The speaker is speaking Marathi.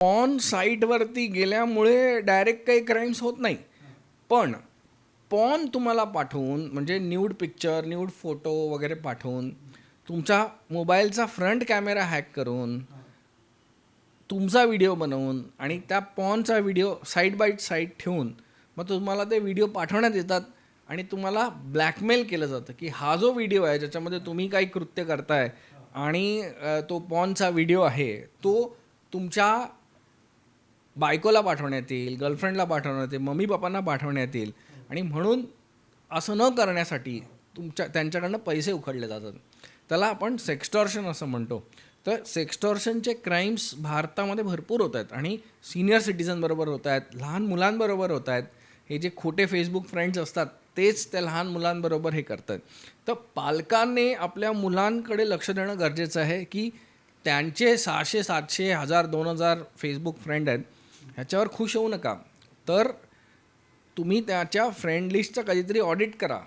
ऑन साईटवरती गेल्यामुळे डायरेक्ट काही क्राईम्स होत नाही. पण पॉन तुम्हाला पाठवून म्हणजे न्यूड पिक्चर न्यूड फोटो वगैरे पाठवून तुमचा मोबाईलचा फ्रंट कॅमेरा हॅक करून तुमचा व्हिडिओ बनवून आणि त्या पॉनचा व्हिडिओ साईड बाय साईड ठेवून मग तुम्हाला ते व्हिडिओ पाठवण्यात येतात आणि तुम्हाला ब्लॅकमेल केलं जातं की हा जो व्हिडिओ आहे ज्याच्यामध्ये तुम्ही काही कृत्य करताय आणि तो पॉनचा व्हिडिओ आहे तो तुमच्या बायकोला पाठवण्यात येईल गर्लफ्रेंडला पाठवण्यात येईल मम्मी पप्पांना पाठवण्यात येईल. आणि म्हणून असं न करण्यासाठी तुमच्या त्यांच्याकडनं पैसे उखडले जातात. त्याला आपण सेक्स्टॉर्शन असं म्हणतो. तर सेक्स्टॉर्शनचे क्राईम्स भारतामध्ये भरपूर होत आहेत आणि सिनियर सिटिझनबरोबर होत आहेत लहान मुलांबरोबर होत आहेत. हे जे खोटे फेसबुक फ्रेंड्स असतात तेच त्या लहान मुलांबरोबर हे करतात. तर पालकांनी आपल्या मुलांकडे लक्ष देणं गरजेचं आहे की त्यांचे सहाशे सातशे हजार दोन हजार फेसबुक फ्रेंड आहेत. ह्याच्यावर खुश होऊ नका. तर तुम्ही त्याच्या फ्रेंड लिस्टचं कधीतरी ऑडिट करा.